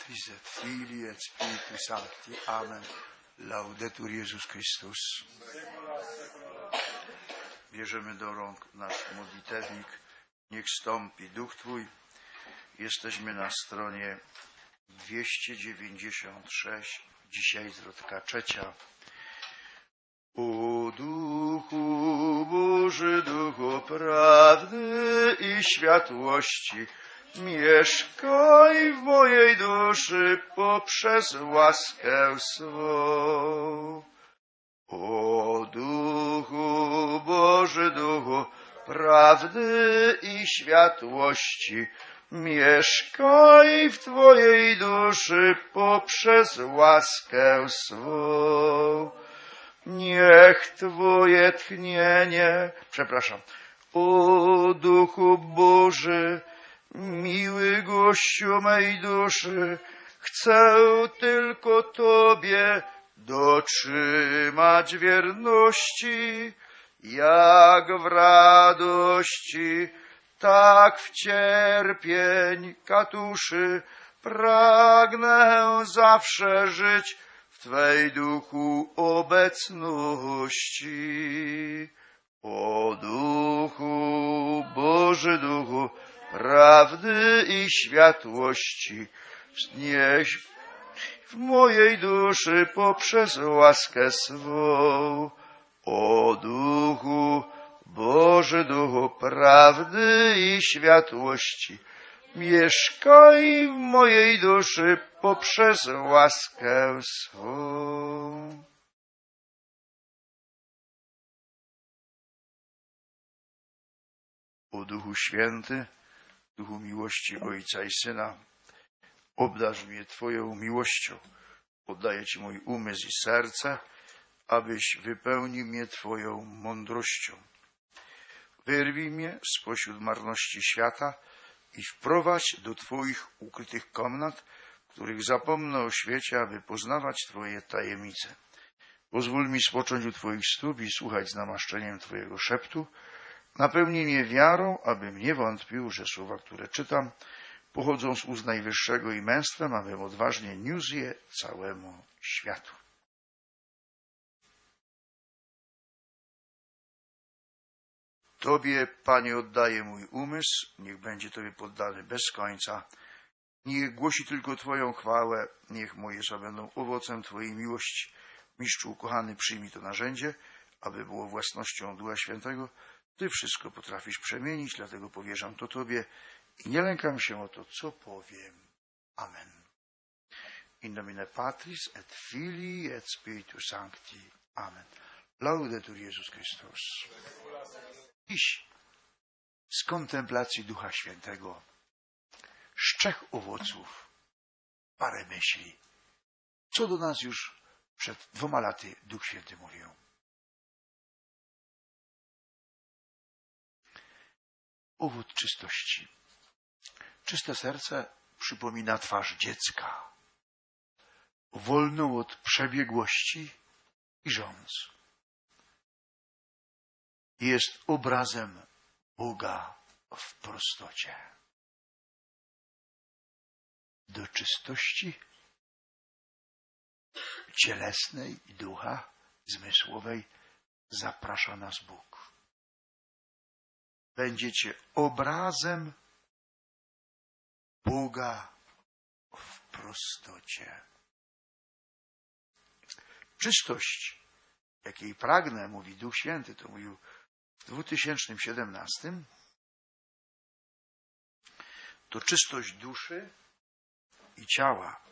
Patris et Filii et Spiritus Sancti. Amen. Laudetur Jezus Chrystus. Bierzemy do rąk nasz modlitewnik. Niech stąpi Duch Twój. Jesteśmy na stronie 296. Dzisiaj zwrotka trzecia. O Duchu Boży, Duchu prawdy i światłości, mieszkaj w mojej duszy poprzez łaskę swą. O Duchu Boży, Duchu prawdy i światłości, mieszkaj w Twojej duszy poprzez łaskę swą. Niech Twoje tchnienie, przepraszam, o Duchu Boży, miły gościu mej duszy, chcę tylko Tobie dotrzymać wierności, jak w radości, tak w cierpień katuszy, pragnę zawsze żyć w Twej duchu obecności. O duchu, Boży duchu, prawdy i światłości, wznieś w mojej duszy poprzez łaskę swą. O duchu, Boży duchu, prawdy i światłości, mieszkaj w mojej duszy poprzez łaskę swą. O Duchu Święty, Duchu miłości Ojca i Syna, obdarz mnie Twoją miłością. Oddaję Ci mój umysł i serce, abyś wypełnił mnie Twoją mądrością. Wyrwij mnie spośród marności świata i wprowadź do Twoich ukrytych komnat, w których zapomnę o świecie, aby poznawać Twoje tajemnice. Pozwól mi spocząć u Twoich stóp i słuchać z namaszczeniem Twojego szeptu. Napełnij mnie wiarą, abym nie wątpił, że słowa, które czytam, pochodzą z ust Najwyższego i męstwem, abym odważnie niósł je całemu światu. Tobie, Panie, oddaję mój umysł, niech będzie Tobie poddany bez końca. Niech głosi tylko Twoją chwałę, niech moje słowa będą owocem Twojej miłości. Mistrzu ukochany, przyjmij to narzędzie, aby było własnością Ducha Świętego. Ty wszystko potrafisz przemienić, dlatego powierzam to Tobie i nie lękam się o to, co powiem. Amen. In nomine Patris et Filii et Spiritus Sancti. Amen. Laudetur Jezus Chrystus. Dziś z kontemplacji Ducha Świętego z trzech owoców parę myśli. Co do nas już przed dwoma laty Duch Święty mówił. Owoc czystości. Czyste serce przypomina twarz dziecka, wolną od przebiegłości i rządz. Jest obrazem Boga w prostocie. Do czystości cielesnej i ducha zmysłowej zaprasza nas Bóg. Będziecie obrazem Boga w prostocie. Czystość, jakiej pragnę, mówi Duch Święty, to mówił w 2017, to czystość duszy i ciała,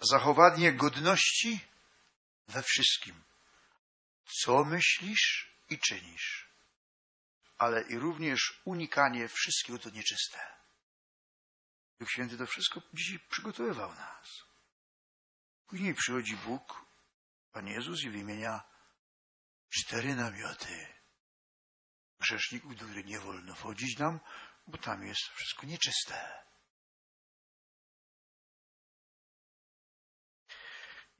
zachowanie godności we wszystkim, co myślisz i czynisz, ale i również unikanie wszystkiego, co nieczyste. Duch Święty to wszystko dzisiaj przygotowywał nas. Później przychodzi Bóg, Pan Jezus i wymienia cztery namioty grzeszników, do których nie wolno wchodzić nam, bo tam jest wszystko nieczyste.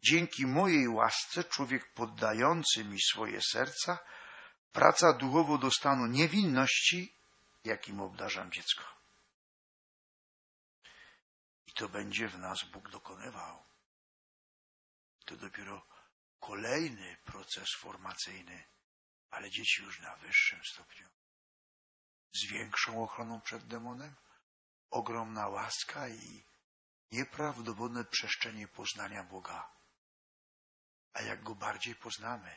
Dzięki mojej łasce człowiek poddający mi swoje serca praca duchowo do stanu niewinności, jakim obdarzam dziecko. I to będzie w nas Bóg dokonywał. To dopiero kolejny proces formacyjny, ale dzieci już na wyższym stopniu. Z większą ochroną przed demonem, ogromna łaska i nieprawdopodobne przestrzenie poznania Boga. A jak go bardziej poznamy,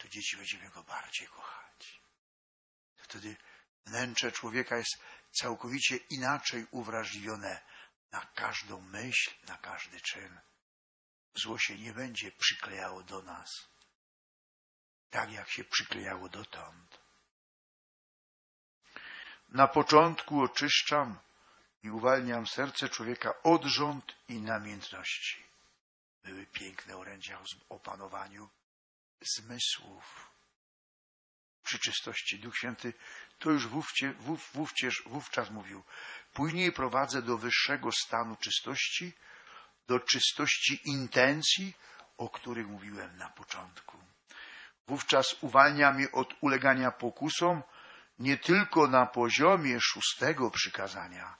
to dzieci będziemy go bardziej kochać. Wtedy wnętrze człowieka jest całkowicie inaczej uwrażliwione na każdą myśl, na każdy czyn. Zło się nie będzie przyklejało do nas, tak jak się przyklejało dotąd. Na początku oczyszczam i uwalniam serce człowieka od rząd i namiętności. Były piękne orędzia o opanowaniu zmysłów. Przy czystości Duch Święty to już wówcie, wów, wówczas, wówczas mówił. Później prowadzę do wyższego stanu czystości, do czystości intencji, o których mówiłem na początku. Wówczas uwalnia mnie od ulegania pokusom nie tylko na poziomie szóstego przykazania,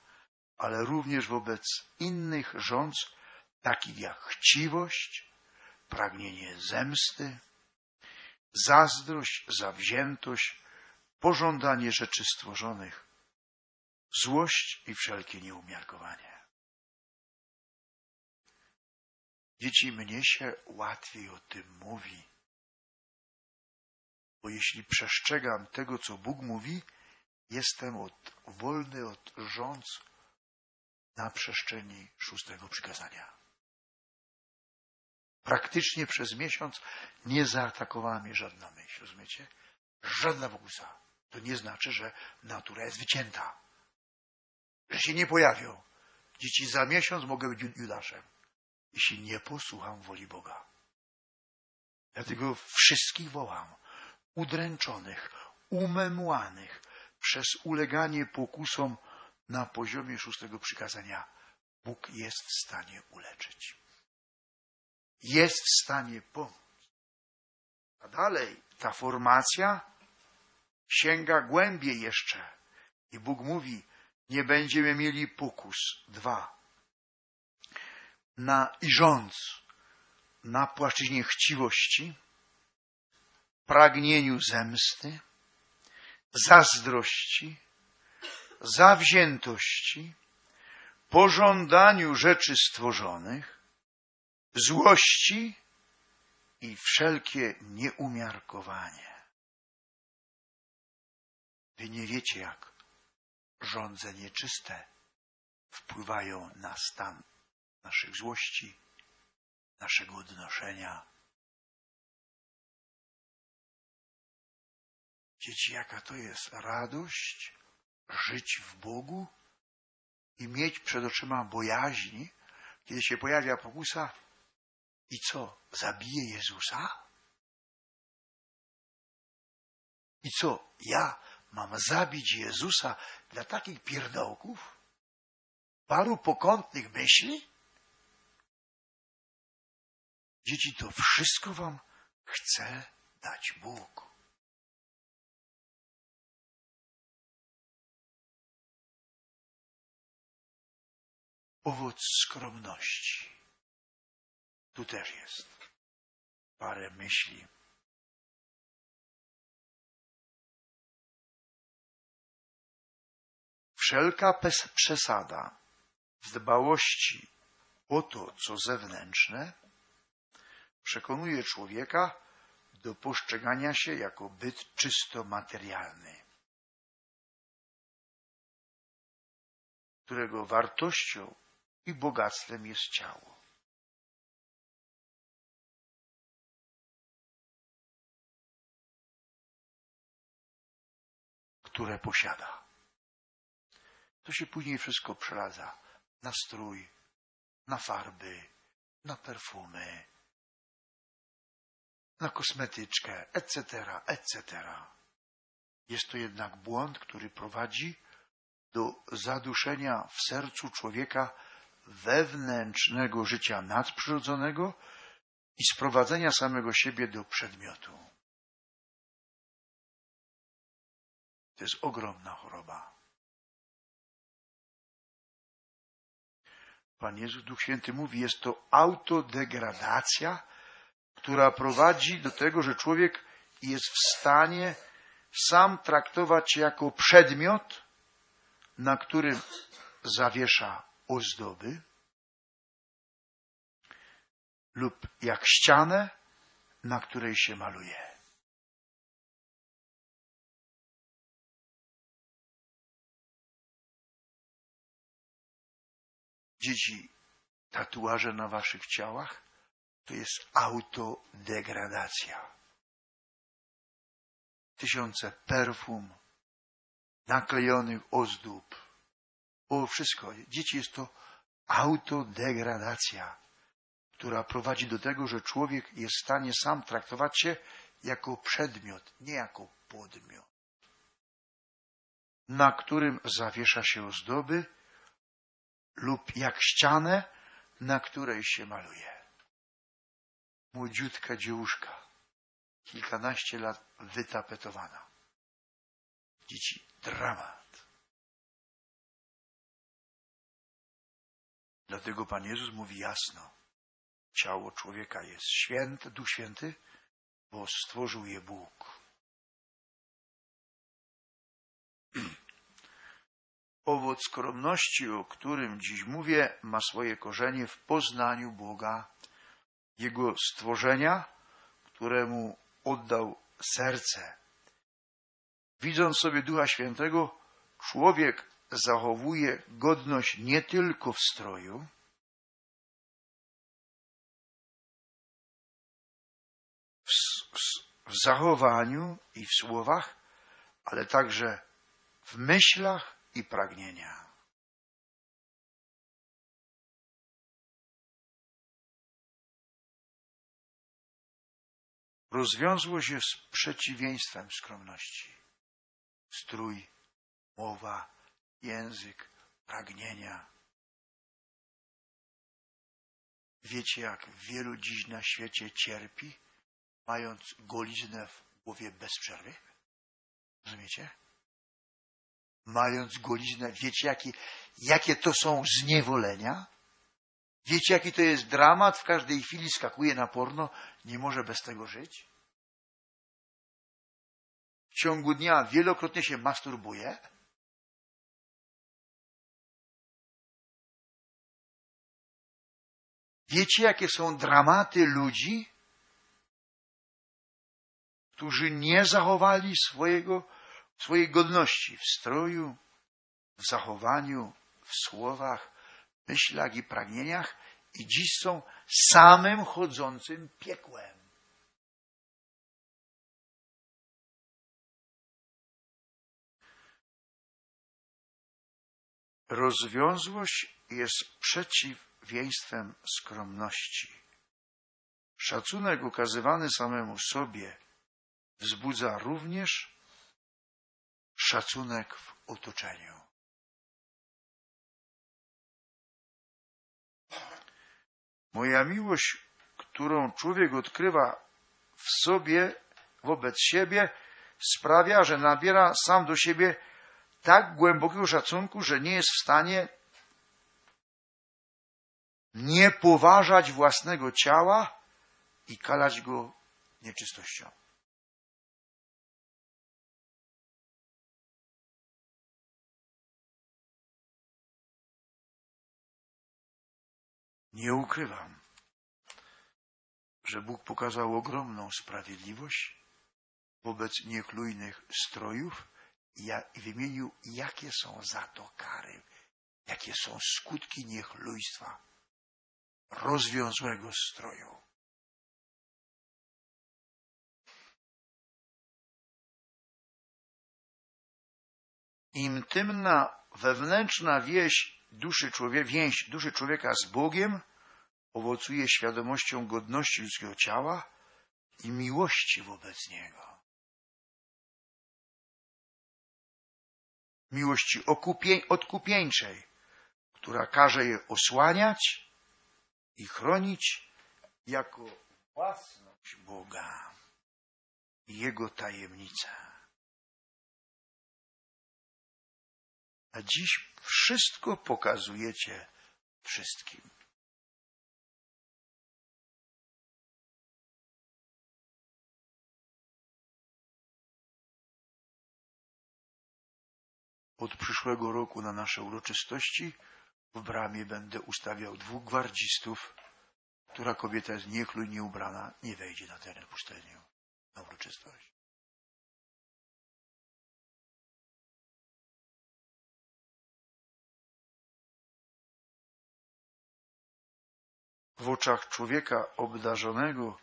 ale również wobec innych rządz, takich jak chciwość, pragnienie zemsty, zazdrość, zawziętość, pożądanie rzeczy stworzonych, złość i wszelkie nieumiarkowanie. Dzieci, mnie się łatwiej o tym mówi, bo jeśli przestrzegam tego, co Bóg mówi, jestem od, wolny od rządz na przestrzeni szóstego przykazania. Praktycznie przez miesiąc nie zaatakowała mnie żadna myśl, rozumiecie? Żadna pokusa. To nie znaczy, że natura jest wycięta. Że się nie pojawią. Dzieci za miesiąc mogę być Judaszem, jeśli nie posłucham woli Boga. Dlatego wszystkich wołam, udręczonych, umemłanych przez uleganie pokusom na poziomie szóstego przykazania. Bóg jest w stanie uleczyć. Jest w stanie pomóc. A dalej ta formacja sięga głębiej jeszcze. I Bóg mówi, nie będziemy mieli pokus. Dwa. Na i rządz na płaszczyźnie chciwości, pragnieniu zemsty, zazdrości, zawziętości, pożądaniu rzeczy stworzonych, złości i wszelkie nieumiarkowanie. Wy nie wiecie, jak żądze nieczyste wpływają na stan naszych złości, naszego odnoszenia. Dzieci, jaka to jest radość żyć w Bogu i mieć przed oczyma bojaźni, kiedy się pojawia pokusa i co, zabije Jezusa? I co, ja mam zabić Jezusa dla takich pierdołków? Paru pokątnych myśli? Dzieci, to wszystko wam chce dać Bóg. Owoc skromności. Tu też jest parę myśli. Wszelka przesada w dbałości o to, co zewnętrzne, przekonuje człowieka do postrzegania się jako byt czysto materialny, którego wartością i bogactwem jest ciało. Które posiada. To się później wszystko przeradza na strój, na farby, na perfumy, na kosmetyczkę, etc., etc. Jest to jednak błąd, który prowadzi do zaduszenia w sercu człowieka wewnętrznego życia nadprzyrodzonego i sprowadzenia samego siebie do przedmiotu. To jest ogromna choroba. Pan Jezus, Duch Święty mówi, jest to autodegradacja, która prowadzi do tego, że człowiek jest w stanie sam traktować się jako przedmiot, na którym zawiesza ozdoby, lub jak ścianę, na której się maluje. Dzieci, tatuaże na waszych ciałach to jest autodegradacja. Tysiące perfum, naklejonych ozdób. O, wszystko. Dzieci jest to autodegradacja, która prowadzi do tego, że człowiek jest w stanie sam traktować się jako przedmiot, nie jako podmiot, na którym zawiesza się ozdoby lub jak ścianę, na której się maluje. Młodziutka dziewuszka, kilkanaście lat wytapetowana. Dzieci, dramat. Dlatego Pan Jezus mówi jasno, ciało człowieka jest święte, Duch Święty, bo stworzył je Bóg. Owoc skromności, o którym dziś mówię, ma swoje korzenie w poznaniu Boga, Jego stworzenia, któremu oddał serce. Widząc sobie Ducha Świętego, człowiek zachowuje godność nie tylko w stroju, w, w zachowaniu i w słowach, ale także w myślach i pragnienia. Rozwiązłość jest przeciwieństwem skromności. Strój, mowa, język, pragnienia. Wiecie, jak wielu dziś na świecie cierpi, mając goliznę w głowie bez przerwy? Rozumiecie? Mając goliznę, wiecie, jakie, jakie to są zniewolenia? Wiecie, jaki to jest dramat? W każdej chwili skakuje na porno, nie może bez tego żyć. W ciągu dnia wielokrotnie się masturbuje. Wiecie, jakie są dramaty ludzi, którzy nie zachowali swojego, swojej godności w stroju, w zachowaniu, w słowach, myślach i pragnieniach i dziś są samym chodzącym piekłem. Rozwiązłość jest przeciwieństwem skromności. Szacunek okazywany samemu sobie wzbudza również szacunek w otoczeniu. Moja miłość, którą człowiek odkrywa w sobie, wobec siebie, sprawia, że nabiera sam do siebie tak głębokiego szacunku, że nie jest w stanie nie poważać własnego ciała i kalać go nieczystością. Nie ukrywam, że Bóg pokazał ogromną sprawiedliwość wobec niechlujnych strojów i wymienił, jakie są za to kary, jakie są skutki niechlujstwa rozwiązłego stroju. Intymna wewnętrzna wieś duszy człowieka, więź duszy człowieka z Bogiem owocuje świadomością godności ludzkiego ciała i miłości wobec Niego. Miłości odkupieńczej, która każe je osłaniać i chronić jako własność Boga i Jego tajemnicę. A dziś wszystko pokazujecie wszystkim. Od przyszłego roku na nasze uroczystości w bramie będę ustawiał dwóch gwardzistów. Która kobieta jest niechlujnie ubrana, nie wejdzie na teren pustyni na uroczystość. W oczach człowieka obdarzonego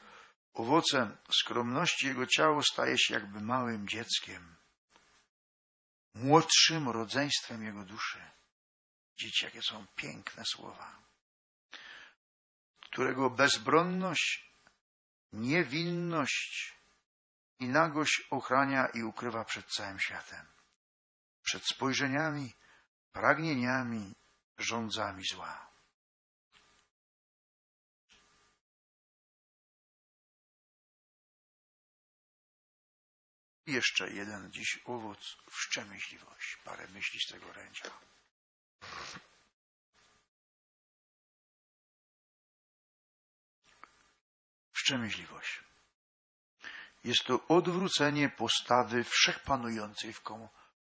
owocem skromności jego ciało staje się jakby małym dzieckiem, młodszym rodzeństwem jego duszy. Dzieci, jakie są piękne słowa, którego bezbronność, niewinność i nagość ochrania i ukrywa przed całym światem, przed spojrzeniami, pragnieniami, rządzami zła. Jeszcze jeden dziś owoc wszczemyśliwość. Parę myśli z tego orędzia. Wszczemyśliwość. Jest to odwrócenie postawy wszechpanującej w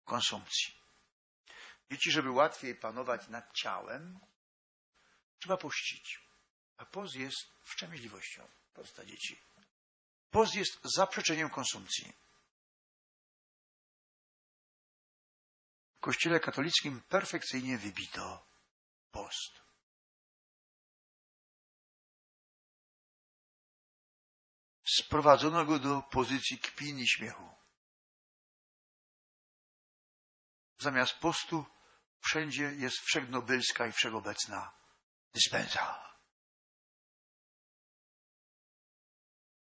konsumpcji. Wiecie, żeby łatwiej panować nad ciałem, trzeba pościć. A post jest wszczemyśliwością. Posta dzieci. Post jest zaprzeczeniem konsumpcji. Kościele katolickim perfekcyjnie wybito post. Sprowadzono go do pozycji kpin i śmiechu. Zamiast postu wszędzie jest wszechnobylska i wszechobecna dyspensa.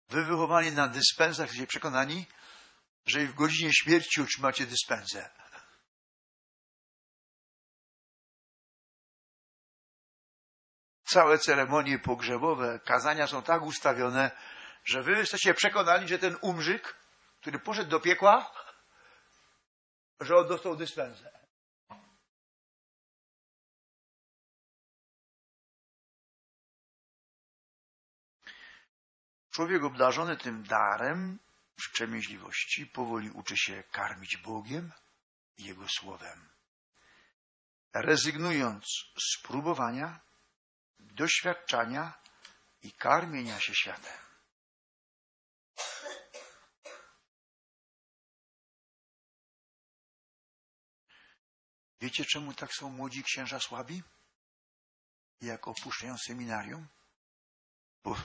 Wy wychowani na dyspensach jesteście przekonani, że i w godzinie śmierci otrzymacie dyspensę. Całe ceremonie pogrzebowe, kazania są tak ustawione, że wy jesteście przekonani, że ten umrzyk, który poszedł do piekła, że on dostał dyspensę. Człowiek obdarzony tym darem wstrzemięźliwości powoli uczy się karmić Bogiem i Jego Słowem. Rezygnując z próbowania, doświadczania i karmienia się światem. Wiecie, czemu tak są młodzi księża słabi? Jak opuszczają seminarium? Bo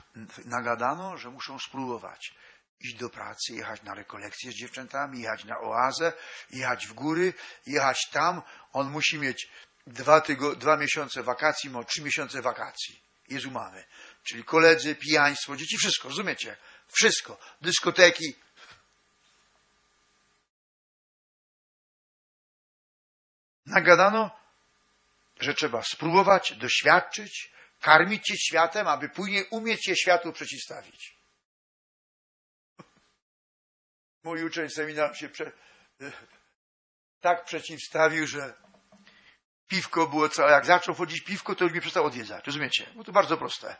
nagadano, że muszą spróbować iść do pracy, jechać na rekolekcje z dziewczętami, jechać na oazę, jechać w góry, jechać tam. On musi mieć dwa, tygo, dwa miesiące wakacji, ma trzy miesiące wakacji. Jezu mamy. Czyli koledzy, pijaństwo, dzieci, wszystko, rozumiecie? Wszystko. Dyskoteki. Nagadano, że trzeba spróbować, doświadczyć, karmić się światem, aby później umieć się światu przeciwstawić. Mój uczeń seminarium się prze... tak przeciwstawił, że piwko było całe. Jak zaczął wchodzić piwko, to już mnie przestał odwiedzać. Rozumiecie? Bo to bardzo proste.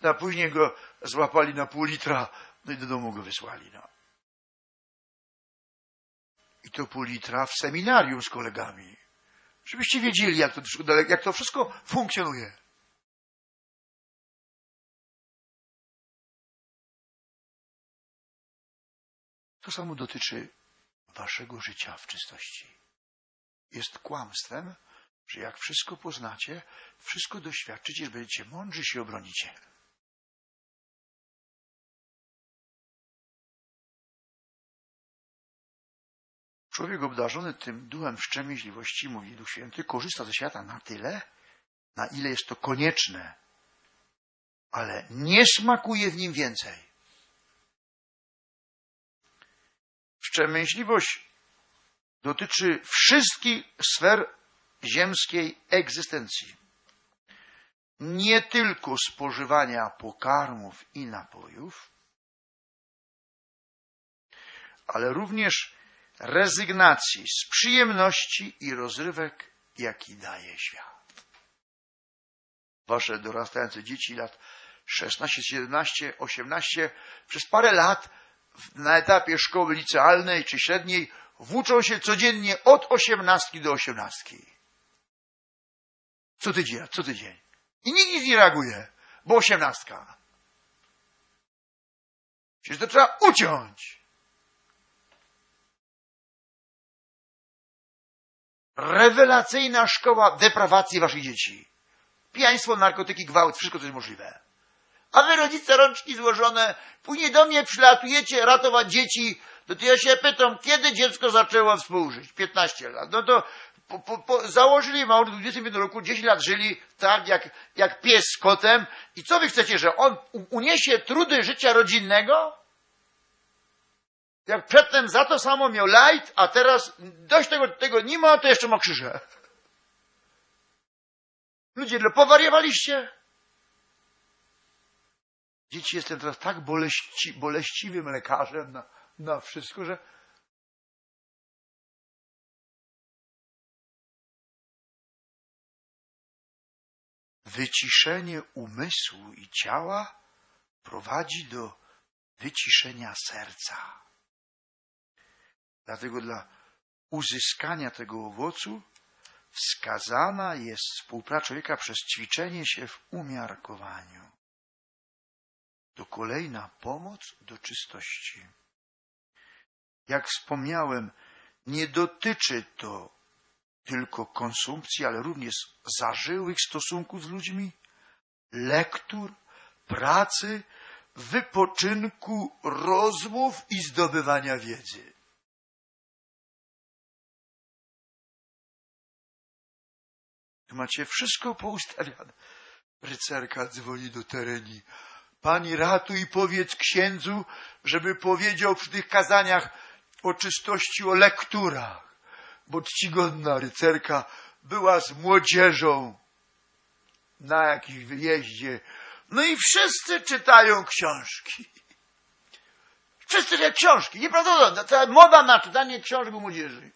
No, a później go złapali na pół litra, no i do domu go wysłali. No. I to pół litra w seminarium z kolegami. Żebyście wiedzieli, jak to, jak to wszystko funkcjonuje. To samo dotyczy waszego życia w czystości. Jest kłamstwem, że jak wszystko poznacie, wszystko doświadczycie, będziecie mądrzy się obronicie. Człowiek obdarzony tym duchem wstrzemięźliwości, mówi Duch Święty, korzysta ze świata na tyle, na ile jest to konieczne, ale nie smakuje w nim więcej. Wstrzemięźliwość dotyczy wszystkich sfer ziemskiej egzystencji. Nie tylko spożywania pokarmów i napojów, ale również rezygnacji z przyjemności i rozrywek, jaki daje świat. wasze dorastające dzieci lat 16, 17, 18 przez parę lat na etapie szkoły licealnej czy średniej włóczą się codziennie od 18 do 18. Co tydzień, co tydzień. I nikt nic nie reaguje, bo 18. Przecież to trzeba uciąć. Rewelacyjna szkoła deprawacji waszych dzieci. Pijaństwo, narkotyki, gwałt, wszystko co jest możliwe. A wy rodzice rączki złożone, później do mnie przylatujecie ratować dzieci. No to ja się pytam, kiedy dziecko zaczęło współżyć? 15 lat. No to po, po, po, założyli małż w 21 roku, 10 lat żyli tak jak, jak pies z kotem. I co wy chcecie, że on uniesie trudy życia rodzinnego? Jak przedtem za to samo miał light, a teraz dość tego, tego nie ma, to jeszcze ma krzyże. Ludzie, no powariowaliście? Dzieci, jestem teraz tak boleści, boleściwym lekarzem na, na wszystko, że wyciszenie umysłu i ciała prowadzi do wyciszenia serca. Dlatego dla uzyskania tego owocu wskazana jest współpraca człowieka przez ćwiczenie się w umiarkowaniu. To kolejna pomoc do czystości. Jak wspomniałem, nie dotyczy to tylko konsumpcji, ale również zażyłych stosunków z ludźmi, lektur, pracy, wypoczynku, rozmów i zdobywania wiedzy. Macie wszystko poustawiane. Rycerka dzwoni do tereni. Pani ratuj powiedz księdzu, żeby powiedział przy tych kazaniach o czystości, o lekturach. Bo czcigodna rycerka była z młodzieżą na jakimś wyjeździe. No i wszyscy czytają książki. Wszyscy czytają książki. Nieprawdopodobne. To moda na czytanie książek u młodzieży.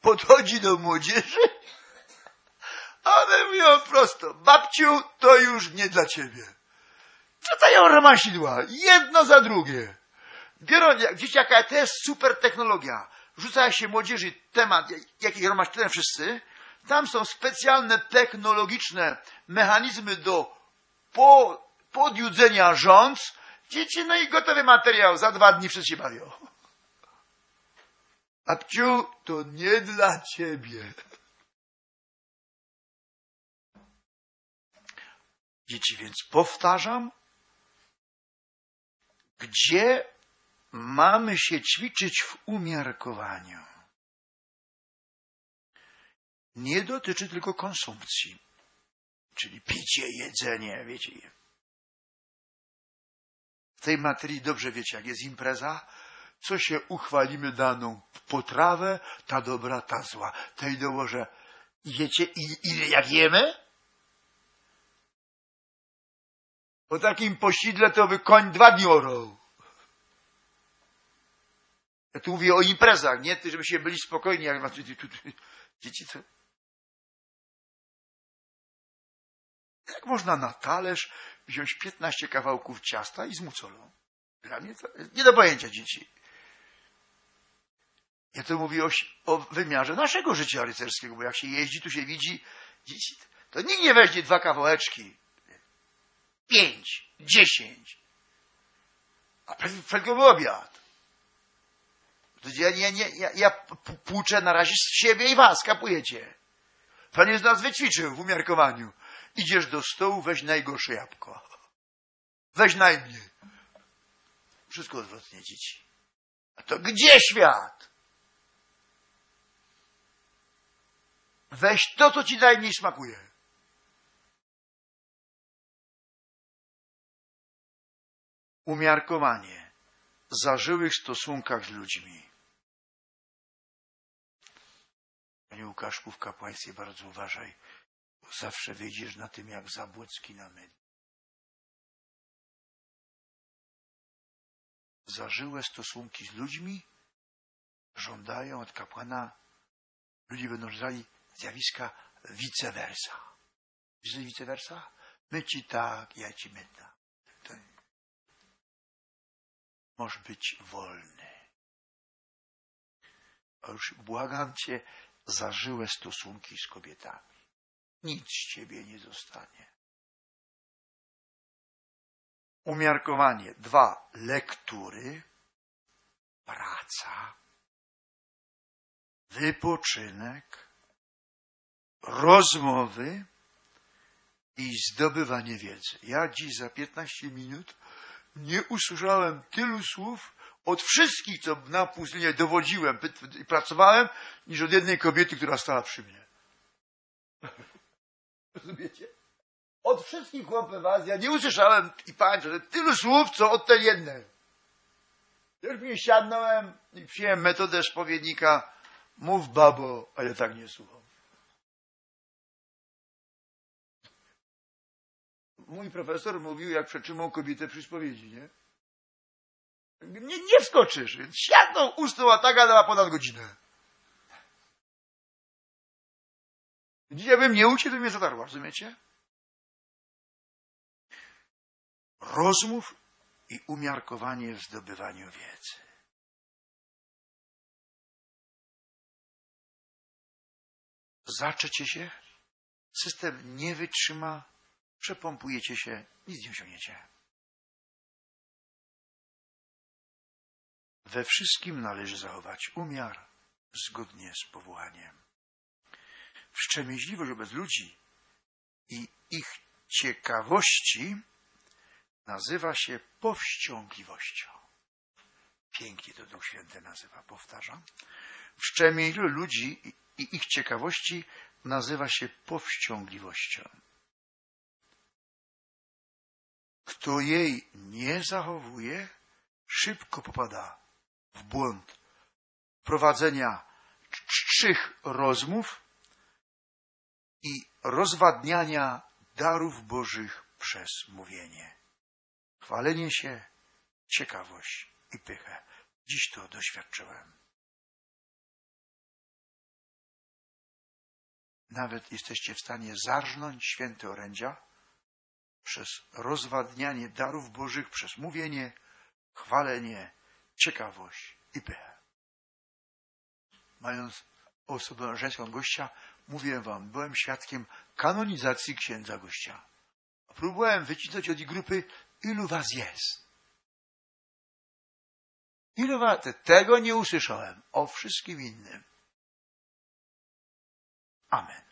Podchodzi do młodzieży, one mówią prosto, babciu, to już nie dla ciebie. Czytają romansidła, jedno za drugie. Biorą, jaka to jest super technologia. Rzuca się młodzieży temat, jaki romansidłem wszyscy. Tam są specjalne technologiczne mechanizmy do po, podjudzenia rządz. Dzieci, no i gotowy materiał, za dwa dni wszyscy się bawią. Babciu, to nie dla ciebie. Dzieci, więc powtarzam, gdzie mamy się ćwiczyć w umiarkowaniu. Nie dotyczy tylko konsumpcji, czyli picie, jedzenie, wiecie. W tej materii dobrze wiecie, jak jest impreza, co się uchwalimy daną potrawę, ta dobra, ta zła. Tej dołożę, wiecie, ile jak jemy? Po takim posidle to by koń dwa dni. Ja tu mówię o imprezach, nie? Żebyście byli spokojni, jak macie dzieci, co? Jak można na talerz wziąć 15 kawałków ciasta i z mucolą? Dla mnie to nie do pojęcia dzieci. Ja to mówię o, o wymiarze naszego życia rycerskiego, bo jak się jeździ, tu się widzi dzieci, to nikt nie weźmie dwa kawałeczki. Pięć, dziesięć. A był obiad. To ja, ja, ja, ja, ja płuczę na razie z siebie i was, kapujecie. Pan jest nas wyćwiczył w umiarkowaniu. Idziesz do stołu, weź najgorsze jabłko. Weź najmniej. Wszystko odwrotnie, dzieci. A to gdzie świat? Weź to, co ci najmniej smakuje. Umiarkowanie. Zażyłych stosunkach z ludźmi. Panie Łukaszku, w kapłaństwie bardzo uważaj, bo zawsze wyjdziesz na tym jak Zabłocki na mydle. Zażyłe stosunki z ludźmi żądają od kapłana, ludzie będą żądali zjawiska vice versa. Czy vice versa? My ci tak, ja ci my. To... Możesz być wolny. A już błagam cię, zażyłe stosunki z kobietami. Nic z ciebie nie zostanie. Umiarkowanie. Dwa. Lektury. Praca. Wypoczynek. Rozmowy i zdobywanie wiedzy. Ja dziś za 15 minut nie usłyszałem tylu słów od wszystkich, co na pustynię dowodziłem i pracowałem, niż od jednej kobiety, która stała przy mnie. Rozumiecie? Od wszystkich chłopów was ja nie usłyszałem i patrzę, tylu słów, co od tej jednej. Mi siadnąłem i przyjąłem metodę spowiednika mów babo, ale tak nie słucham. Mój profesor mówił, jak przetrzymał kobietę przy spowiedzi, nie? Nie, nie wskoczysz, więc siadną, usnął, a ta gadała ponad godzinę. Dzisiaj bym nie uciekł, to mnie zatarła, rozumiecie? Rozmów i umiarkowanie w zdobywaniu wiedzy. Zaczecie się, system nie wytrzyma, przepompujecie się, nic nie osiągniecie. We wszystkim należy zachować umiar zgodnie z powołaniem. Wstrzemięźliwość wobec ludzi i ich ciekawości nazywa się powściągliwością. Pięknie to Duch Święty nazywa, powtarzam. Wstrzemięźliwość ludzi i ich ciekawości nazywa się powściągliwością. Kto jej nie zachowuje, szybko popada w błąd prowadzenia czczych rozmów i rozwadniania darów Bożych przez mówienie. Chwalenie się, ciekawość i pychę. Dziś to doświadczyłem. Nawet jesteście w stanie zarżnąć święte orędzia przez rozwadnianie darów Bożych, przez mówienie, chwalenie, ciekawość i pychę. Mając osobę żeńską gościa, mówiłem wam, byłem świadkiem kanonizacji księdza gościa. Próbowałem wycisnąć od ich grupy, ilu was jest. Ilu was? Tego nie usłyszałem. O wszystkim innym. Amen.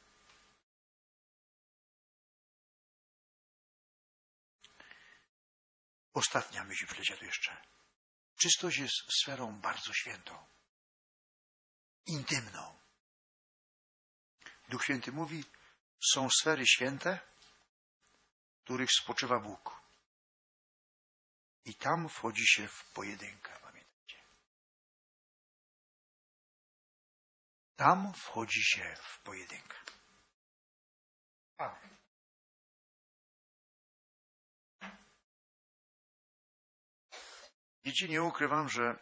Ostatnia myśl przyleciała tu jeszcze. Czystość jest sferą bardzo świętą, intymną. Duch Święty mówi, są sfery święte, w których spoczywa Bóg. I tam wchodzi się w pojedynkę, pamiętajcie. Tam wchodzi się w pojedynkę. Amen. Dzieci, nie ukrywam, że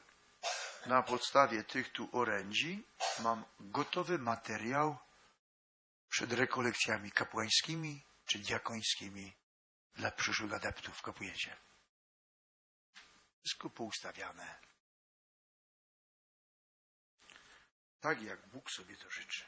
na podstawie tych tu orędzi mam gotowy materiał przed rekolekcjami kapłańskimi czy diakońskimi dla przyszłych adeptów kapujecie. Wszystko poustawiane. Tak jak Bóg sobie to życzy.